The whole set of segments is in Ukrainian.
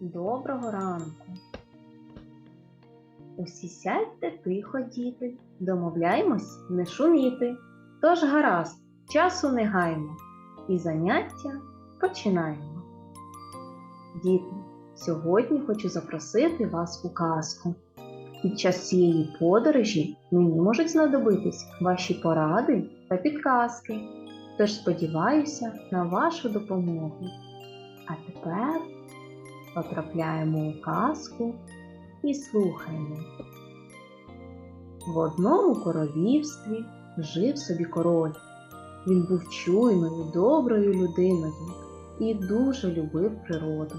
Доброго ранку. Усі сядьте тихо, діти, домовляємось не шуміти. Тож гаразд, часу не гаймо і заняття починаємо. Діти, сьогодні хочу запросити вас у казку. Під час цієї подорожі мені можуть знадобитись ваші поради та підказки. Тож сподіваюся на вашу допомогу. А тепер потрапляємо у казку і слухаємо. В одному королівстві жив собі король. Він був чуйною, доброю людиною і дуже любив природу.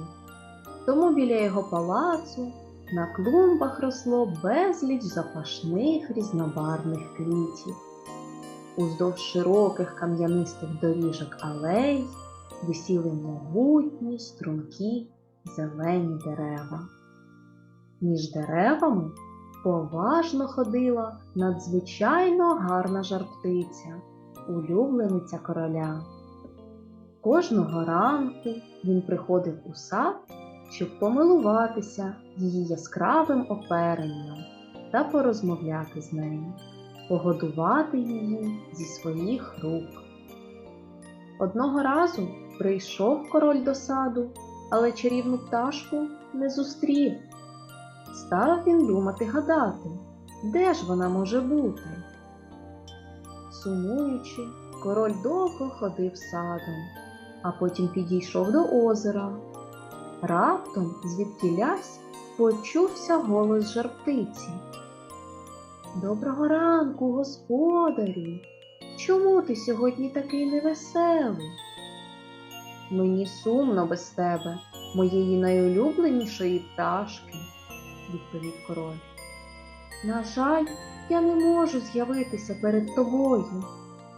Тому біля його палацу на клумбах росло безліч запашних різнобарвних квітів. Уздовж широких кам'янистих доріжок алей висіли могутні, стрункі, зелені дерева. Між деревами поважно ходила надзвичайно гарна жарптиця, улюблениця короля. Кожного ранку він приходив у сад, щоб помилуватися її яскравим оперенням та порозмовляти з нею, погодувати її зі своїх рук. Одного разу прийшов король до саду, але чарівну пташку не зустрів. Став він думати гадати, де ж вона може бути. Сумуючи, король довго ходив садом, а потім підійшов до озера. Раптом звідкілясь почувся голос жарптиці. Доброго ранку, господарю! Чому ти сьогодні такий невеселий? Мені сумно без тебе, моєї найулюбленішої пташки, відповів король. На жаль, я не можу з'явитися перед тобою.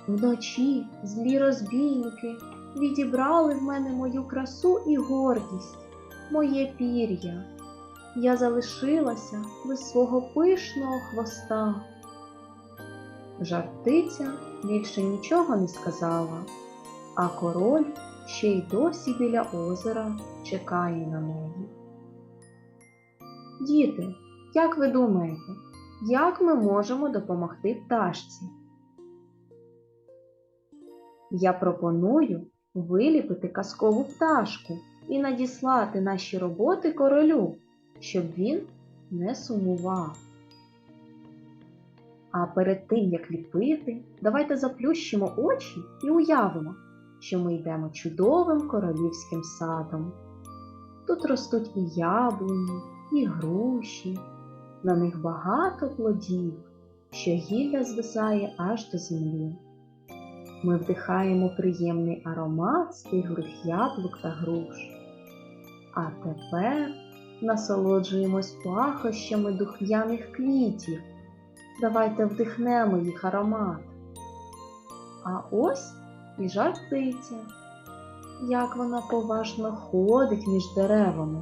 Вночі злі розбійники відібрали в мене мою красу і гордість, моє пір'я. Я залишилася без свого пишного хвоста. Жартиця більше нічого не сказала, а король ще й досі біля озера чекає на неї. Діти, як ви думаєте, як ми можемо допомогти пташці? Я пропоную виліпити казкову пташку і надіслати наші роботи королю, щоб він не сумував. А перед тим, як ліпити, давайте заплющимо очі і уявимо, що ми йдемо чудовим королівським садом. Тут ростуть і яблуні, і груші, на них багато плодів, що гілля звисає аж до землі. Ми вдихаємо приємний аромат стиглих яблук та груш. А тепер насолоджуємось пахощами духмяних квітів. Давайте вдихнемо їх аромат. А ось і жар птиця. Як вона поважно ходить між деревами,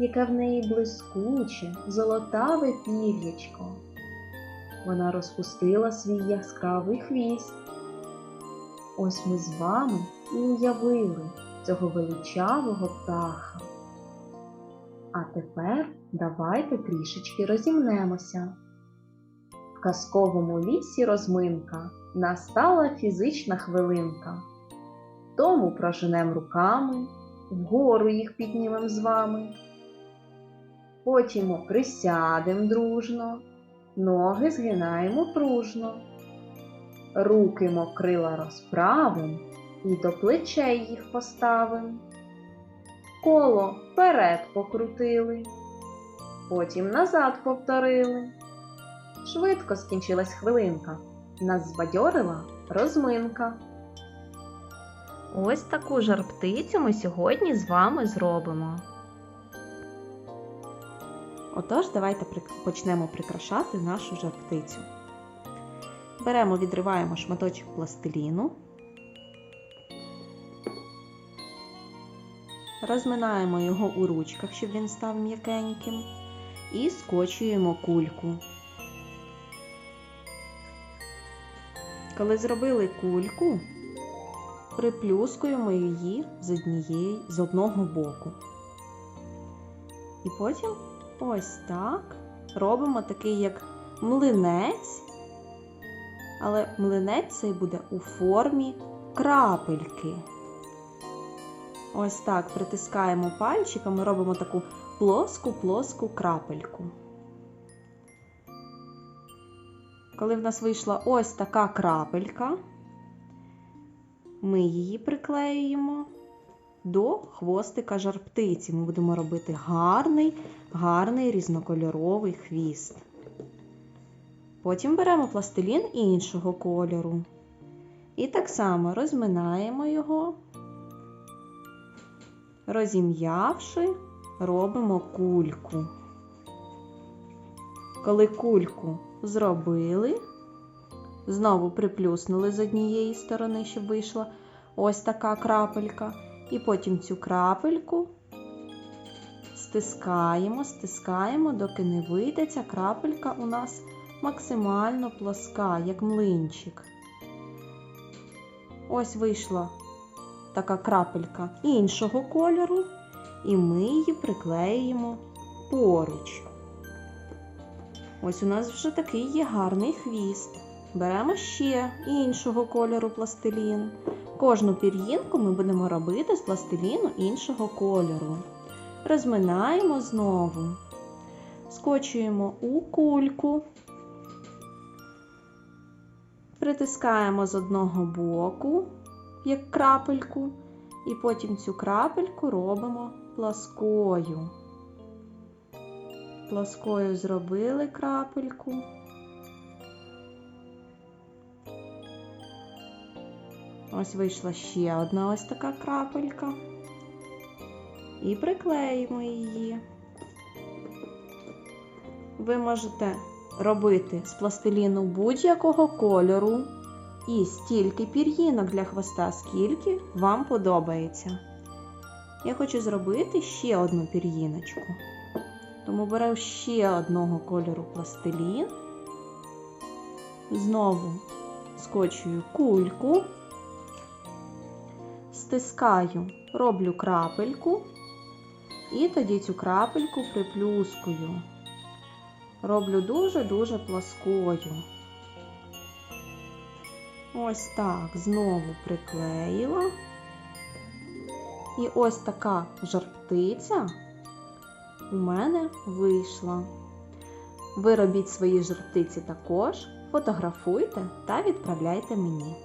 яке в неї блискуче, золотаве пір'ячко. Вона розпустила свій яскравий хвіст. Ось ми з вами і уявили цього величавого птаха. А тепер давайте трішечки розімнемося. Казковому лісі розминка настала фізична хвилинка. Тому проженем руками, вгору їх піднімем з вами. Потім присядем дружно, ноги згинаємо пружно. Руки мов крила розправим і до плечей їх поставим. Коло вперед покрутили, потім назад повторили. Швидко скінчилась хвилинка, нас збадьорила розминка. Ось таку жар птицю ми сьогодні з вами зробимо. Отож, давайте почнемо прикрашати нашу жар птицю. Беремо, відриваємо шматочок пластиліну, розминаємо його у ручках, щоб він став м'якеньким, і скочуємо кульку. Коли зробили кульку, приплюскуємо її з однієї з одного боку. І потім ось так робимо такий як млинець. Але млинець цей буде у формі крапельки. Ось так притискаємо пальчиками, робимо таку плоску-плоску крапельку. Коли в нас вийшла ось така крапелька, ми її приклеюємо до хвостика жарптиці. Ми будемо робити гарний, гарний різнокольоровий хвіст. Потім беремо пластилін іншого кольору. І так само розминаємо його, розім'явши, робимо кульку. Коли кульку зробили, знову приплюснули з однієї сторони, щоб вийшла ось така крапелька. І потім цю крапельку стискаємо, стискаємо, доки не вийде ця крапелька у нас максимально плоска, як млинчик. Ось вийшла така крапелька іншого кольору, і ми її приклеїмо поруч. Ось у нас вже такий є гарний хвіст. Беремо ще іншого кольору пластилін. Кожну пір'їнку ми будемо робити з пластиліну іншого кольору. Розминаємо знову, скочуємо у кульку, притискаємо з одного боку, як крапельку, і потім цю крапельку робимо пласкою. Пласкою зробили крапельку. Ось вийшла ще одна ось така крапелька. І приклеїмо її. Ви можете робити з пластиліну будь-якого кольору і стільки пір'їнок для хвоста, скільки вам подобається. Я хочу зробити ще одну пір'їночку. Тому беру ще одного кольору пластилін. Знову скочую кульку стискаю, роблю крапельку і тоді цю крапельку приплюскую. Роблю дуже-дуже плоскою. Ось так знову приклеїла. І ось така жарптиця у мене вийшло. Ви робіть свої жарптиці також, фотографуйте та відправляйте мені.